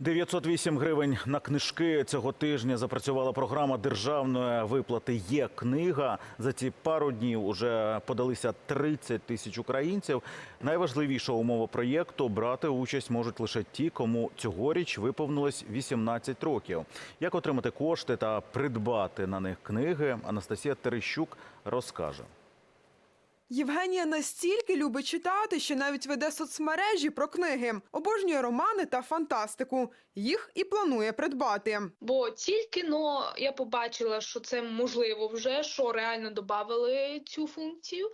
908 гривень на книжки цього тижня запрацювала програма державної виплати. Є книга. За ці пару днів уже подалися 30 тисяч українців. Найважливіша умова проєкту брати участь можуть лише ті, кому цьогоріч виповнилось 18 років. Як отримати кошти та придбати на них книги? Анастасія Терещук розкаже. Євгенія настільки любить читати, що навіть веде соцмережі про книги, обожнює романи та фантастику. Їх і планує придбати. Бо тільки но я побачила, що це можливо вже, що реально додали цю функцію.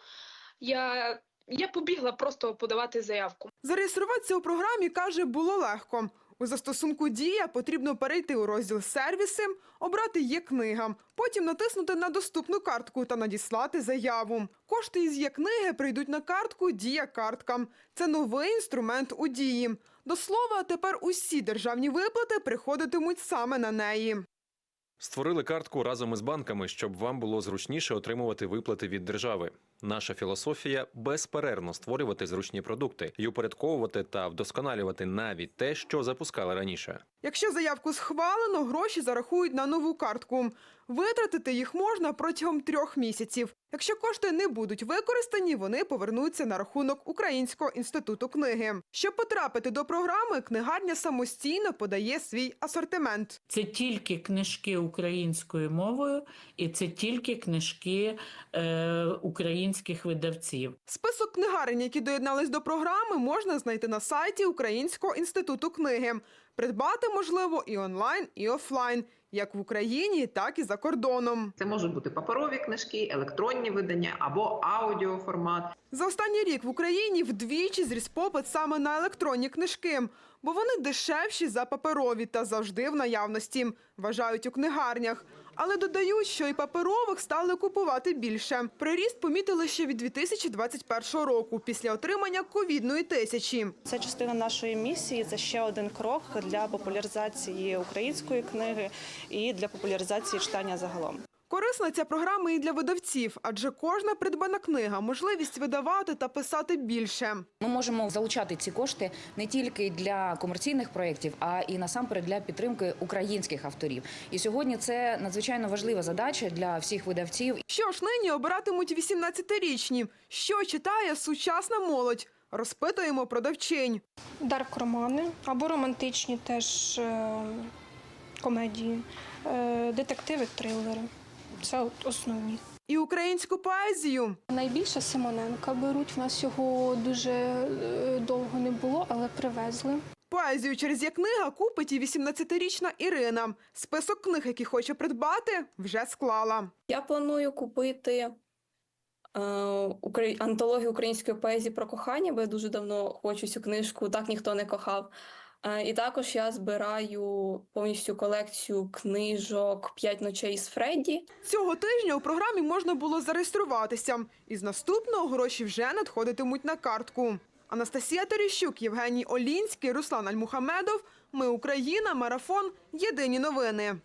Я, я побігла просто подавати заявку. Зареєструватися у програмі каже, було легко. У застосунку Дія потрібно перейти у розділ сервіси, обрати є книга, потім натиснути на доступну картку та надіслати заяву. Кошти із є книги прийдуть на картку Дія картка. Це новий інструмент у дії. До слова, тепер усі державні виплати приходитимуть саме на неї. Створили картку разом із банками, щоб вам було зручніше отримувати виплати від держави. Наша філософія безперервно створювати зручні продукти і упорядковувати та вдосконалювати навіть те, що запускали раніше. Якщо заявку схвалено, гроші зарахують на нову картку. Витратити їх можна протягом трьох місяців. Якщо кошти не будуть використані, вони повернуться на рахунок Українського інституту книги. Щоб потрапити до програми, книгарня самостійно подає свій асортимент. Це тільки книжки українською мовою, і це тільки книжки е, українських видавців. Список книгарень, які доєднались до програми, можна знайти на сайті Українського інституту книги. Придбати можливо і онлайн, і офлайн, як в Україні, так і за кордоном. Це можуть бути паперові книжки, електронні видання або аудіоформат. За останній рік в Україні вдвічі зріс попит саме на електронні книжки, бо вони дешевші за паперові та завжди в наявності, вважають у книгарнях. Але додають, що і паперових стали купувати більше. Приріст помітили ще від 2021 року, після отримання ковідної тисячі. Це частина нашої місії. Це ще один крок для популяризації української книги і для популяризації читання загалом. Корисна ця програма і для видавців, адже кожна придбана книга можливість видавати та писати більше. Ми можемо залучати ці кошти не тільки для комерційних проєктів, а і насамперед для підтримки українських авторів. І сьогодні це надзвичайно важлива задача для всіх видавців. Що ж нині обиратимуть 18-річні? Що читає сучасна молодь? Розпитуємо продавчинь. дарк-романи або романтичні теж е, комедії, е, детективи, трилери. Це от основні. І українську поезію. Найбільше Симоненка беруть. У нас його дуже е, довго не було, але привезли. Поезію через є книга купить і 18-річна Ірина. Список книг, які хоче придбати, вже склала. Я планую купити е, антологію української поезії про кохання, бо я дуже давно хочу цю книжку, так ніхто не кохав. Е, і також я збираю повністю колекцію книжок «П'ять ночей з Фредді. Цього тижня у програмі можна було зареєструватися. Із наступного гроші вже надходитимуть на картку. Анастасія Терещук, Євгеній Олінський, Руслан Альмухамедов. Ми Україна. Марафон. Єдині новини.